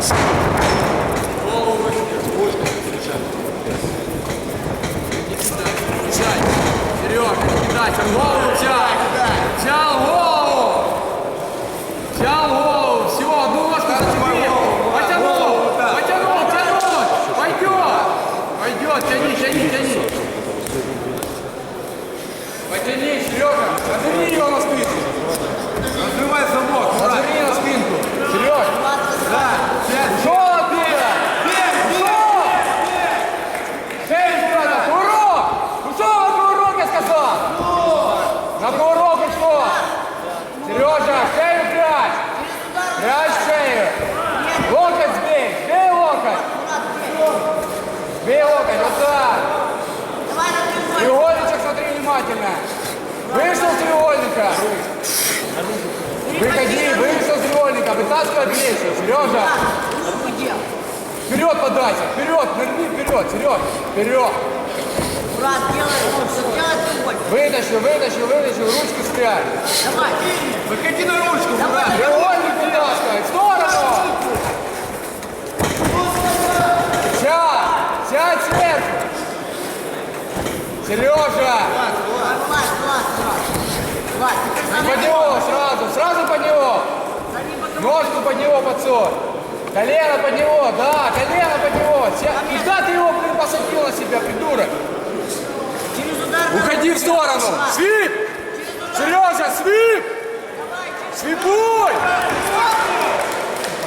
Yes. Серега, кидать, он голову взял! Взял голову! Взял голову! Всего, одну ножку зацепил! Потянул! Потянул, тянул! Пойдет! Пойдет, тяни, тяни, тяни! Потяни, Серега! Разверни его на спину! Разрывай замок! Сбей локоть. Вот так. Треугольничек смотри внимательно. Вышел с треугольника. Выходи, вышел с треугольника. Вытаскивай плечи. Сережа. Вперед подайся. Вперед. Нырни вперед. Серег. Вперед. Брат, делай, треугольник. Вытащил, вытащил, вытащил. Ручки спрячь. Давай. Выходи на ручку, Давай. брат. Треугольник вытаскивай. В сторону. Сядь. Сядь сверху. Сережа. Теперь Под него сразу. Сразу под него. Ножку под него подсунь. Колено под него, да, колено под него. Куда ты его, блин, посадил на себя, придурок? Уходи в сторону. Свип! Сережа, свип! Свипуй!